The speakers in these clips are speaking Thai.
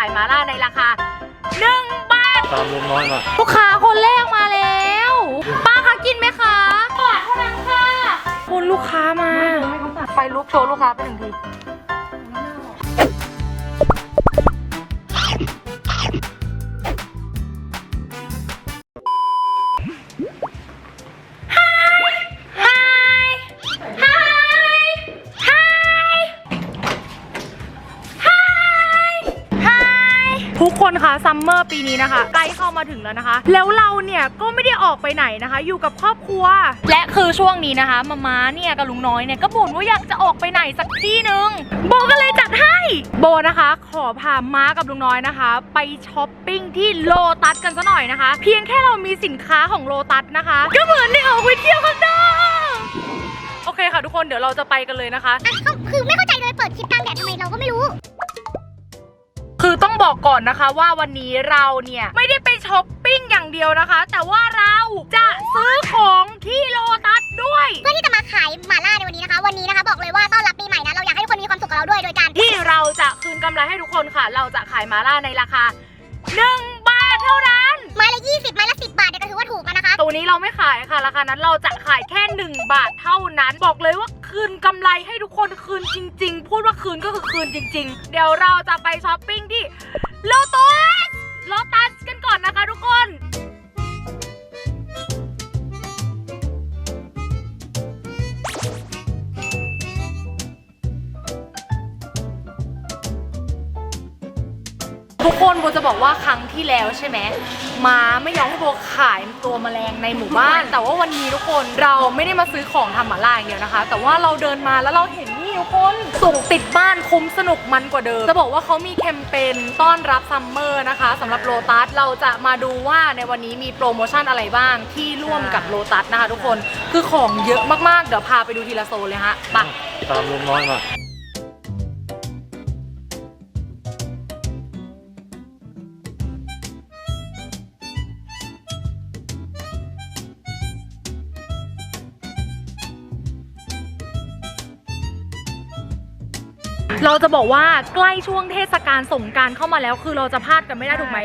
ายมาล่าในราคา1บาท ตามลุงน้อยมา ลูกค้าคนแรกมาแล้ว ป้าคะกินไหมคะบาทเท่านั้นค่ะ คุณลูกค้ามา ไปลุกโชว์ลูกค้าไปหนึ่งที ทุกคนคะซัมเมอร์ปีนี้นะคะใกล้เข้ามาถึงแล้วนะคะ แล้วเราเนี่ยก็ไม่ได้ออกไปไหนนะคะ อยู่กับครอบครัว และคือช่วงนี้นะคะมาม้าเนี่ยกับลุงน้อยเนี่ยก็บ่นว่าอยากจะออกไปไหนสักที่หนึ่งโบก็เลยจัดให้โบนะคะ ขอพาม้ากับลุงน้อยนะคะ ไปช้อปปิ้งที่โลตัสกันซะหน่อยนะคะ เพียงแค่เรามีสินค้าของโลตัสนะคะ ก็เหมือนได้ออกไปเที่ยวข้างนอกโอเคค่ะทุกคนเดี๋ยวเราจะไปกันเลยนะคะอะก็คือไม่เข้าใจเลยเปิดคลิปกลางแดดทำไมเราก็ไม่รู้ คือต้องบอกก่อนนะคะว่าวันนี้เราเนี่ย ไม่ได้ไปช้อปปิ้งอย่างเดียวนะคะ แต่ว่าเราจะซื้อของที่โลตัสด้วย เพื่อที่จะมาขายหม่าล่าในวันนี้นะคะ วันนี้นะคะบอกเลยว่าต้อนรับปีใหม่นะเราอยากให้ทุกคนมีความสุขกับเราด้วยโดยการที่เราจะคืนกำไรให้ทุกคนค่ะ เราจะขายมาล่าในราคา1บาทเท่านั้นไม้ละ 20 ไม้ละ 10 บาทเนี่ยก็ถือว่าถูกแล้วนะคะ ตัวนี้เราไม่ขายค่ะราคานั้นเราจะขายแค่ 1 บาทเท่านั้น บอกเลยว่า คืนกำไรให้ทุกคนคืนจริง ๆ พูดว่าคืนก็คือคืนจริง ๆ เดี๋ยวเราจะไปช้อปปิ้งที่โลตัสโลตัสกันก่อนนะคะทุกคน ทุกคนโบจะบอกว่าครั้งที่แล้วใช่ไหมม้าไม่ยอมให้โบขายตัวแมลงในหมู่บ้าน แต่ว่าวันนี้ทุกคนเราไม่ได้มาซื้อของทำหมาล่าอย่างเดียวนะคะ แต่ว่าเราเดินมาแล้วเราเห็นนี่ทุกคนส่งติดบ้านคุ้มสนุกมันกว่าเดิม จะบอกว่าเขามีแคมเปญต้อนรับซัมเมอร์นะคะสำหรับโลตัสเราจะมาดูว่าในวันนี้มีโปรโมชั่นอะไรบ้างที่ร่วมกับโลตัสนะคะทุกคนคือของเยอะมากๆเดี๋ยวพาไปดูทีละโซนเลยฮะไป ตามลุงน้อยมา เราจะบอกว่าใกล้ช่วงเทศกาลสงกรารเข้ามาแล้ว คือเราจะพลาดกันไม่ได้ถูกไหม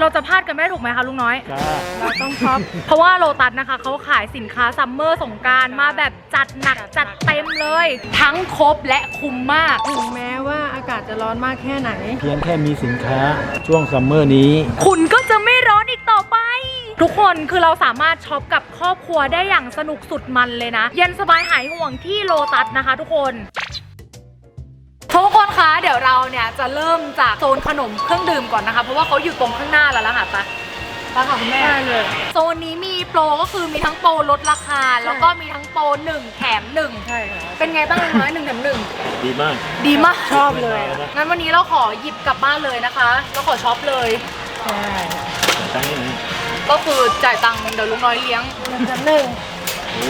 เราจะพลาดกันไม่ได้ถูกไหมคะลุงน้อย จ้าเราต้องช็อป เพราะว่าโลตัสนะคะเขาขายสินค้าซัมเมอร์สงกรารมาแบบจัดหนักจัดเต็มเลย ทั้งครบและคุ้มมาก ถึงแม้ว่าอากาศจะร้อนมากแค่ไหน เพียงแค่มีสินค้าช่วงซัมเมอร์นี้ คุณก็จะไม่ร้อนอีกต่อไป ทุกคนคือเราสามารถช็อปกับครอบครัวได้อย่างสนุกสุดมันเลยนะ เย็นสบายหายห่วงที่โลตัสนะคะทุกคน ทุกคนคะเดี๋ยวเราเนี่ยจะเริ่มจากโซนขนมเครื่องดื่มก่อนนะคะ เพราะว่าเขาอยู่ตรงข้างหน้าแล้วล่ะค่ะไปไปค่ะคุณแม่ได้เลย โซนนี้มีโปรก็คือมีทั้งโปรลดราคา แล้วก็มีทั้งโปรหนึ่งแถมหนึ่งใช่ค่ะเป็นไงบ้างลุงน้อยหนึ่งแถมหนึ่งดีมาก ดีมากชอบเลยไม่นานแล้วนะงั้นวันนี้เราขอหยิบกลับบ้านเลยนะคะเราขอช็อปเลยใช่ตั้งที่ไหนก็คือจ่ายตังค์เดี๋ยวลุงน้อยเลี้ยงหนึ่งกับหนึ่งโอ้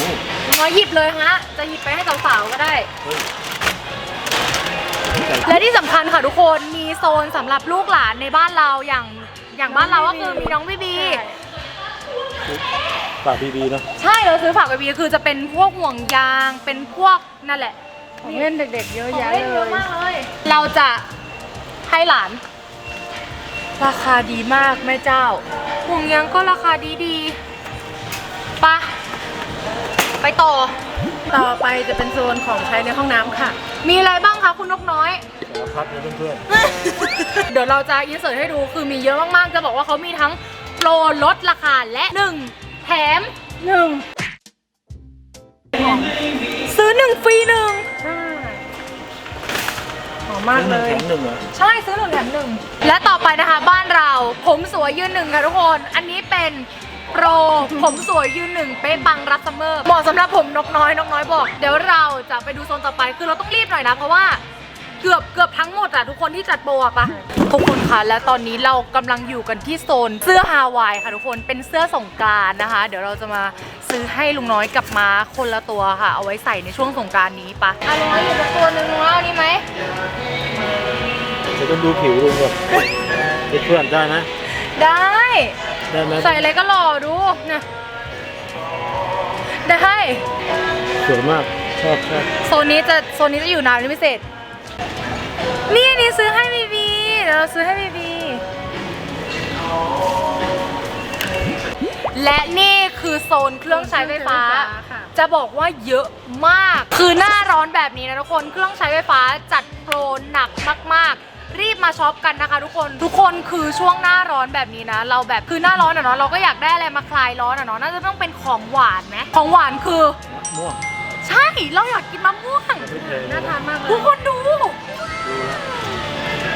ลุงน้อยหยิบเลยฮะจะหยิบไปให้สาวๆก็ได้เฮ้ย และที่สำคัญค่ะทุกคนมีโซนสำหรับลูกหลานในบ้านเราอย่างอย่างบ้านเราก็คือมีน้องบีบี ฝากบีๆเนาะใช่เราซื้อฝากบีบีคือจะเป็นพวกห่วงยางเป็นพวกนั่นแหละของเล่นเด็กๆ เยอะของแยะเล่นเลเยอะย มากเลยเราจะให้หลาน ราคาดีมากแม่เจ้า ห่วงยางก็ราคาดีดีๆไปะไปต่อ ต่อไปจะเป็นโซนของใช้ในห้องน้ำค่ะ มีอะไรบ้าง คะคุณนกน้อย สารพัดเลยเพื่อนเดี๋ยวเราจะอินเสิร์ตให้ดูคือมีเยอะมาก ๆ จะบอกว่าเขามีทั้งโปรลดราคาและ 1 แถมหนึ่งซื้อ 1 ฟรีหนึ่งใช่หอมๆมากเลยแถมหนึ่งเหรอใช่ซื้อหนึ่งแถมหนึ่งและต่อไปนะคะบ้านเราผมสวยยืนหนึ่งค่ะทุกคน อันนี้เป็น โปร ผมสวยยืนหนึ่งเป๊ะปังรับซัมเมอร์เหมาะสำหรับผมนกน้อยนกน้อยบอก เดี๋ยวเราจะไปดูโซนต่อไป คือเราต้องรีบหน่อยนะเพราะว่าเกือบเกือบทั้งหมดอะทุกคนที่จัดโปรอะปะทุกคนคะและตอนนี้เรากำลังอยู่กันที่โซนเสื้อฮาวายค่ะทุกคนเป็นเสื้อสงกรารนะคะ เดี๋ยวเราจะมาซื้อให้ลุงน้อยกับม้าคนละตัวค่ะ เอาไว้ใส่ในช่วงสงกรารนี้ปะอะลุงน้อยหยิบสักตัวหนึ่งลุงน้อยเอานี่ไหมจะต้องดูผิวลุงก่อนเพื่อนๆได้ไหมได้ ได้ไหมใส่อะไรก็หล่อดูนะได้สวยมากชอบชอบโซนนี้จะโซนนี้จะอยู่นานเป็นพิเศษ นี่อันนี้ซื้อให้บีบีเดี๋ยวเราซื้อให้บีบี และนี่คือโซนเครื่องใช้ไฟฟ้าค่ะจะบอกว่าเยอะมาก คือหน้าร้อนแบบนี้นะทุกคน เครื่องใช้ไฟฟ้าจัดโปรหนักมาก ๆ รีบมาช็อปกันนะคะทุกคน ทุกคนคือช่วงหน้าร้อนแบบนี้นะ เราแบบคือหน้าร้อนอะเนาะเราก็อยากได้อะไรมาคลายร้อนอะเนาะน่าจะต้องเป็นของหวานไหมของหวานคือ ม่วง ใช่เราอยากกินมะม่วงไม่เทน่าทานมากเลยทุกคนดูดูแล้ว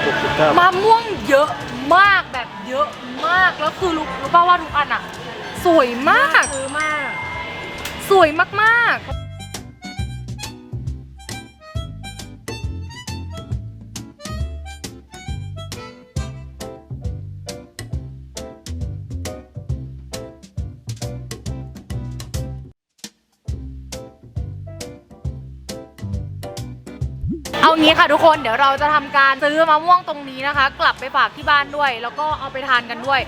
หกสิบเก้ามะม่วงเยอะมากแบบเยอะมากแล้วคือรู้รู้ป่าว่าทุกอันอะสวยมาก ซื้อมาก สวยมากๆ ทุกคนเดี๋ยวเราจะทำการซื้อมะม่วงตรงนี้นะคะ กลับไปฝากที่บ้านด้วย แล้วก็เอาไปทานกันด้วย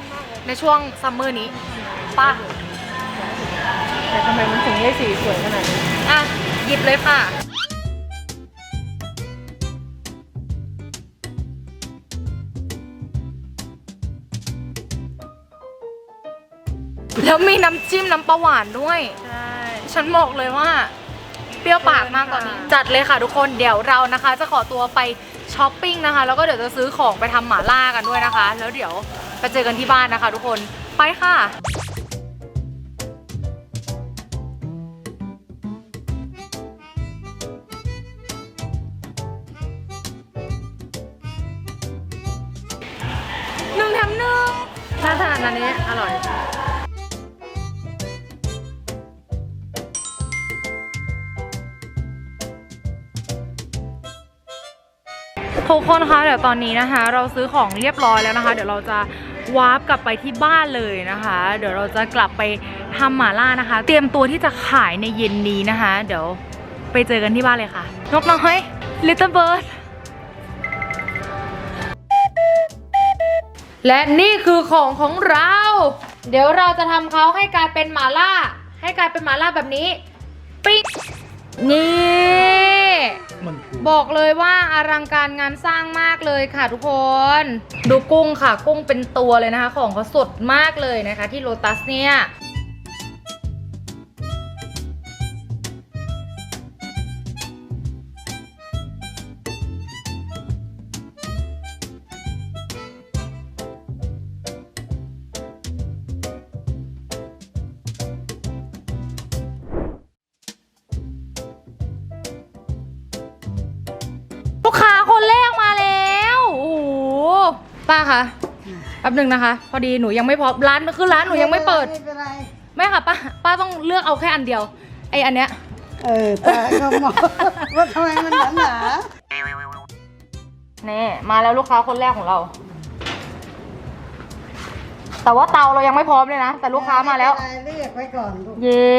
ในช่วงซัมเมอร์นี้ไป้าแต่ทำไมมันถึงได้สีสวยขนาดนี้อะหยิบเลยค่ะแล้วมีน้ำจิ้มน้ำปลาหวานด้วย ใช่ ฉันบอกเลยว่า เปรี้ยวปากมากตอนนี้ จัดเลยค่ะทุกคนเดี๋ยวเรานะคะ จะขอตัวไปช้อปปิ้งนะคะ แล้วก็เดี๋ยวจะซื้อของไปทำหมาล่ากันด้วยนะคะ แล้วเดี๋ยวไปเจอกันที่บ้านนะคะ ทุกคนไปค่ะ หนึ่งแถมหนึ่งน่าทานอันนี้อร่อย ทุกคนคะเดี๋ยวตอนนี้นะคะ เราซื้อของเรียบร้อยแล้วนะคะ เดี๋ยวเราจะวาร์ปกลับไปที่บ้านเลยนะคะ เดี๋ยวเราจะกลับไปทำหมาล่านะคะ เตรียมตัวที่จะขายในเย็นนี้นะคะ เดี๋ยวไปเจอกันที่บ้านเลยค่ะนกน้อย Little Bird และนี่คือของของเรา เดี๋ยวเราจะทำเขาให้กลายเป็นหมาล่า ให้กลายเป็นหมาล่าแบบนี้ ปิ๊งนี่ บอกเลยว่าอลังการงานสร้างมากเลยค่ะทุกคน ดูกุ้งค่ะ กุ้งเป็นตัวเลยนะคะ ของเขาสดมากเลยนะคะ ที่โลตัสเนี่ย ป้าคะแป๊บหนึ่งนะคะ พอดีหนูยังไม่พร้อมร้านคือร้านหนูยังไม่เปิดไม่เป็นไรไม่ค่ะป้าป้าต้องเลือกเอาแค่อันเดียวไออันเนี้ยเออแต่ก็มองว่าทำไมมันหนาหนานี่มาแล้วลูกค้าคนแรกของเรา แต่ว่าเตาเรายังไม่พร้อมเลยนะ แต่ลูกค้ามาแล้ว ไเป็นไรเรียกไว้ก่อนลูกเย่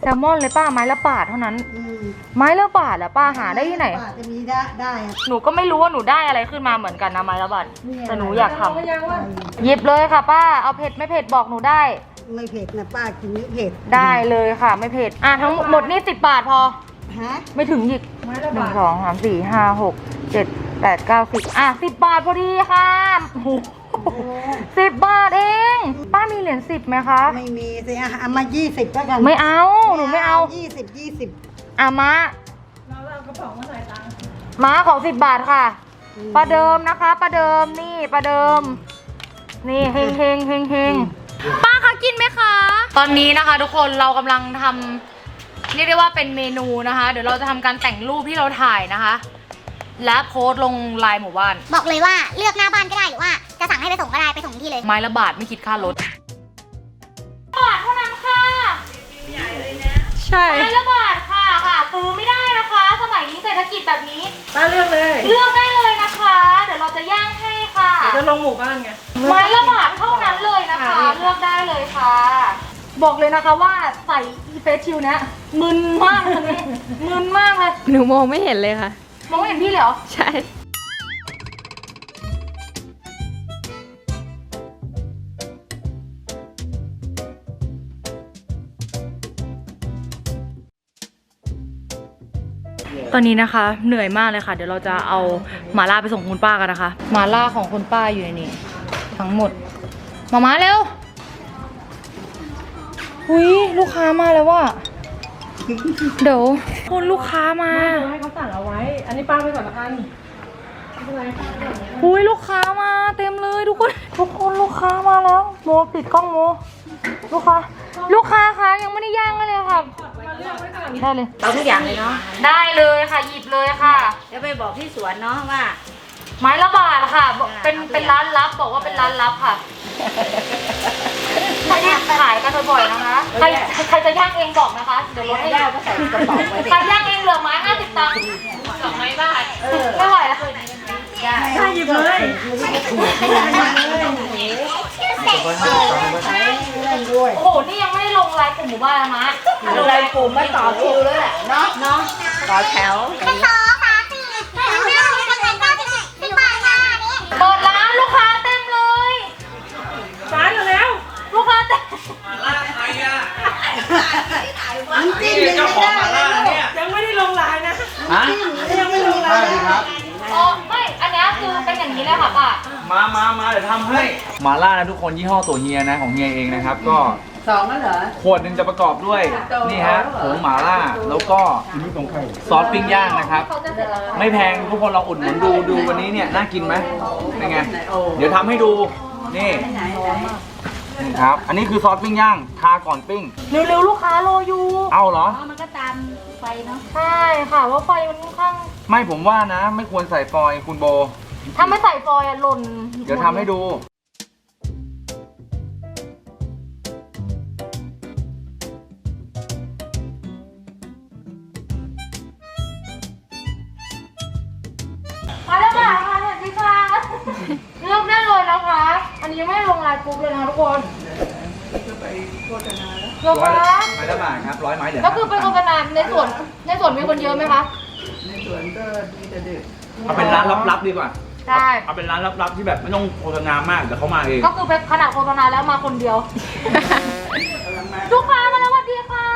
แซลมอนเลยป้าไม้ละบาทเท่านั้น อืมไม้ละบาทเหรอป้าหาได้ที่ไหนบาทจะมีได้ได้อะ หนูก็ไม่รู้ว่าหนูได้อะไรขึ้นมาเหมือนกันนะไม้ละบาทเนี่ยแต่หนูอยากทำหยิบเลยค่ะ ป้าเอาเผ็ดไม่เผ็ดบอกหนูได้ ไม่เผ็ดนะป้ากินไม่เผ็ดได้เลยค่ะ ไม่เผ็ดอะทั้งหมดนี่สิบบาทพอ ฮะไม่ถึงอีกหนึ่งสองสามสี่ห้าหกเจ็ดแปดเก้าสิบอะสิบบาทพอดีค่ะโอ้โห สิบบาทเอง ป้ามีเหรียญสิบไหมคะ ไม่มีสิอะเอามายี่สิบแล้วกันไม่เอา หนูไม่เอายี่สิบยี่สิบอะมามาขอสิบบาทค่ะ ประเดิมนะคะ ประเดิมนี่ประเดิม นี่เฮงเฮงเฮงเฮงป้าคะกินไหมคะ ตอนนี้นะคะ ทุกคนเรากำลังทำเรียกได้ว่าเป็นเมนูนะคะ เดี๋ยวเราจะทำการแต่งรูปที่เราถ่ายนะคะ และโพสต์ลงไลน์หมู่บ้าน บอกเลยว่าเลือกหน้าบ้านก็ได้ ให้ไปส่งก็ได้ไปส่งที่เลย ไม้ละบาทไม่คิดค่ารถ บาทเท่านั้นค่ะใช่ ไม้ละบาทค่ะค่ะซื้อไม่ได้นะคะ สมัยนี้เศรษฐกิจแบบนี้ ป้าเลือกเลยเลือกได้เลยนะคะ เดี๋ยวเราจะย่างให้ค่ะ เดี๋ยวจะลงหมู่บ้านไง ไม้ละบาทเท่านั้นเลยนะคะค่ะเลือกได้เลยค่ะ บอกเลยนะคะว่าใส่อีเฟสชิลเนี้ยมึนมากคันนี้มึนมากเลยหนูมองไม่เห็นเลยค่ะ มองไม่เห็นพี่เลยเหรอ ใช่ ตอนนี้นะคะเหนื่อยมากเลยค่ะ เดี๋ยวเราจะเอาหมาล่าไปส่งคุณป้ากันนะคะ หมาล่าของคุณป้าอยู่ในนี้ทั้งหมดมามาเร็วหุยลูกค้ามาแล้วว่ะเดี๋ยวคุณลูกค้ามาให้เขาสั่งเอาไว้ อันนี้ป้าไปก่อนละกันไม่เป็นไรหุยลูกค้ามาเต็มเลยทุกคนทุกคนลูกค้ามาแล้วโมปิดกล้องโมลูกค้าลูกค้าคะยังไม่ได้ย่างกันเลยค่ะ ได้เลย เอาทุกอย่างเลยเนาะได้เลยค่ะหยิบเลยค่ะ เดี๋ยวไปบอกที่สวนเนาะว่า ไม้ละบาทค่ะบอกอ่าเป็นเอาไปเป็นร้านลับบอกว่าเป็นร้านลับค่ะไม่ได้ขายกันบ่อยๆนะคะ ใครใครจะย่างเองบอกนะคะ เดี๋ยวลดให้ย่าก็ใส่กระเป๋าไว้ใครย่างเองเหลือไม้ห้าสิบตังค์สองไม้บาทไม่ไหวแล้วย่าได้หยิบเลย โอ้โห นี่ยังไม่ได้ลงรายกลุ่มหมู่บ้านนะมะลงรายกลุ่มมาต่อคิวแล้วแหละเนาะเนาะต่อแถวเป็นสองสามสี่ห้าหกเจ็ดแปดเก้าสิบสิบบาทค่ะนี่เปิดร้านลูกค้าเต็มเลยซ้ายอยู่แล้ว ลูกค้าเต็มมันจิ้มเลยไม่ได้นะลูกยังไม่ได้ลงลายนะฮะยังไม่ลงสลา คือเป็นอย่างนี้เลยค่ะป้ามามามาเดี๋ยวทำให้หมาล่านะทุกคนยี่ห้อตัวเฮียนะของเฮียเองนะครับ ก็สองแล้วเหรอ ขวดหนึ่งจะประกอบด้วย นี่ฮะผงหมาล่า แล้วก็ซอสปิ้งย่างนะครับไม่แพงทุกคนเราอุดหนุนดูดูวันนี้เนี่ยน่ากินไหมเป็นไง เดี๋ยวทำให้ดู นี่นี่ครับ อันนี้คือซอสปิ้งย่าง ทาก่อนปิ้ง เร็วๆลูกค้ารออยู่ เอาเหรอ มันก็ตามไฟเนาะ ใช่ค่ะว่าไฟมันค่อนข้างไม่ผมว่านะ ไม่ควรใส่ฟอยล์คุณโบ ถ้าไม่ใส่ฟอยล์อะหล่นเดี๋ยวทำให้ดู มาแล้วค่ะมาสวัสดีค่ะเลือกได้เลยนะคะ อันนี้ยังไม่ได้ลงลายกรุ๊ปเลยนะคะทุกคนเลือกร้อยนะไม้ละบาทครับร้อยไม้เดี๋ยวก็คือเป็นโฆษณาในสวนในสวนมีคนเยอะไหมคะ ในสวนก็มีแต่เด็กเอาเป็นร้านลับๆดีกว่า ได้เอาเป็นร้านลับๆที่แบบไม่ต้องโฆษณามากเดี๋ยวเขามาเองก็คือเป็นขนาดโฆษณาแล้วมาคนเดียว ลูกค้ามาแล้วสวัสดีค่ะ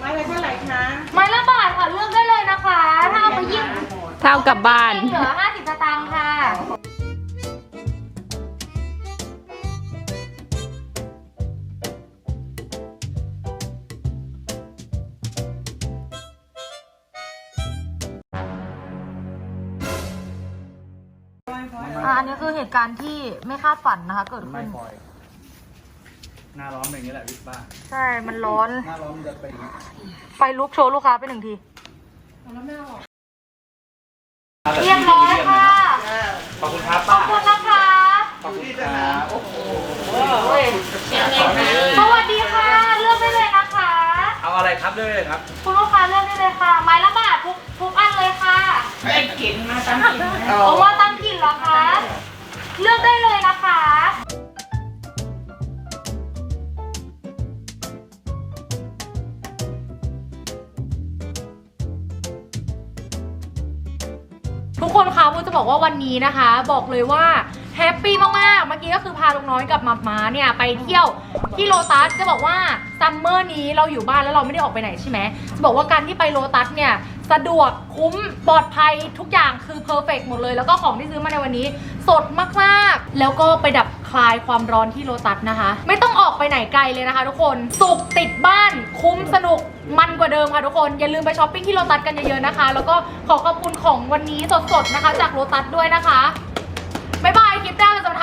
ไม้ละเท่าไหร่คะไม้ละบาทค่ะเลือกได้เลยนะคะ ถ้าเอาไปยิ่งเท่ากับบ้าน เหลือ50สตางค์ค่ะ อ่าอันนี้คือเหตุการณ์ที่ไม่คาดฝันนะคะ เกิดไม่ขึ้น ปล่อย หน้าร้อนเป็นอย่างนี้แหละวิทบ้าใช่ มันร้อน หน้าร้อนมันจะเป็นอย่างนี้ไฟลุกโชว์ลูกค้าไปหนึ่งทีเรียบร้อยค่ะ ขอบคุณครับขอป้าบคุณนะคะ ขอบคุณครับ โอ้โหเฮ้ยสวัส เอาอะไรครับด้วยเลยครับคุณลูกค้าเลือกได้เลยค่ะ ไม้ละบาททุกทุกอันเลยค่ะได้กลิ่นมาตามกลิ่นนะโอ้ว่าตั้งกลิ่นเหรอคะ เลือกได้เลยนะคะทุกคนคะพูดจะบอกว่าวันนี้นะคะ บอกเลยว่า แฮปปี้มากๆ เมื่อกี้ก็คือพาลุงน้อยกับมาม้าเนี่ยไปเที่ยวที่โลตัสจะบอกว่าซัมเมอร์นี้เราอยู่บ้านแล้วเราไม่ได้ออกไปไหนใช่ไหมจะบอกว่าการที่ไปโลตัสเนี่ยสะดวกคุ้มปลอดภัยทุกอย่างคือเพอร์เฟกหมดเลย แล้วก็ของที่ซื้อมาในวันนี้ สดมากๆ แล้วก็ไปดับคลายความร้อนที่โลตัสนะคะ ไม่ต้องออกไปไหนไกลเลยนะคะ ทุกคนสุขติดบ้านคุ้มสนุกมันกว่าเดิมค่ะทุกคน อย่าลืมไปช้อปปิ้งที่โลตัสกันเยอะๆนะคะ แล้วก็ขอขอบคุณของวันนี้สดๆนะคะ จากโลตัสด้วยนะคะ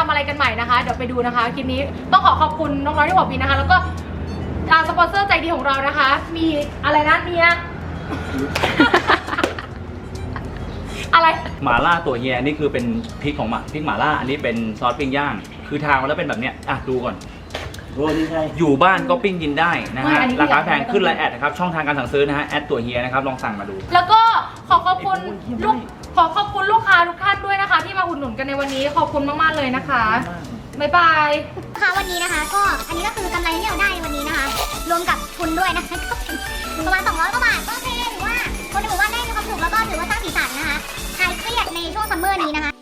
ำอะไรกันใหม่นะคะ เดี๋ยวไปดูนะคะคลิปนี้ต้องขอขอบคุณน้องน้อยที่บอกปีนะคะ แล้วก็อ่าสปอนเซอร์ใจดีของเรานะคะ มีอะไรนะเนี่ยอะไร หมาล่าตัวเฮียนี่คือเป็นพริกของหมาพริกหมาล่า อันนี้เป็นซอสปิ้งย่าง คือทางมาแล้วเป็นแบบเนี้ยอะดูก่อนอยู่บ้านก็ปิ้งกินได้นะไม่ฮะอันนี้ราคาแพงไม่ต้องขึ้นไลน์แอดนะครับช่องทางการสั่งซื้อนะฮะแอดตัวเฮียนะครับลองสั่งมาดู แล้วก็ขอขอบคุณลูก ขอขอบคุณลูกค้าทุกท่านด้วยนะคะ ที่มาอุดหนุนกันในวันนี้ขอบคุณมากๆเลยนะคะบ๊ายบายค่ะวันนี้นะคะ ก็อันนี้ก็คือกำไรที่เราได้ในวันนี้นะคะ รวมกับทุนด้วยนะคะก็เป็นประมาณ200กว่าบาทก็โอเคถือว่าคนในหมู่บ้านได้มีความสุขแล้วก็ถือว่าสร้างสีสันนะคะคลายเครียดในช่วงซัมเมอร์นี้นะคะ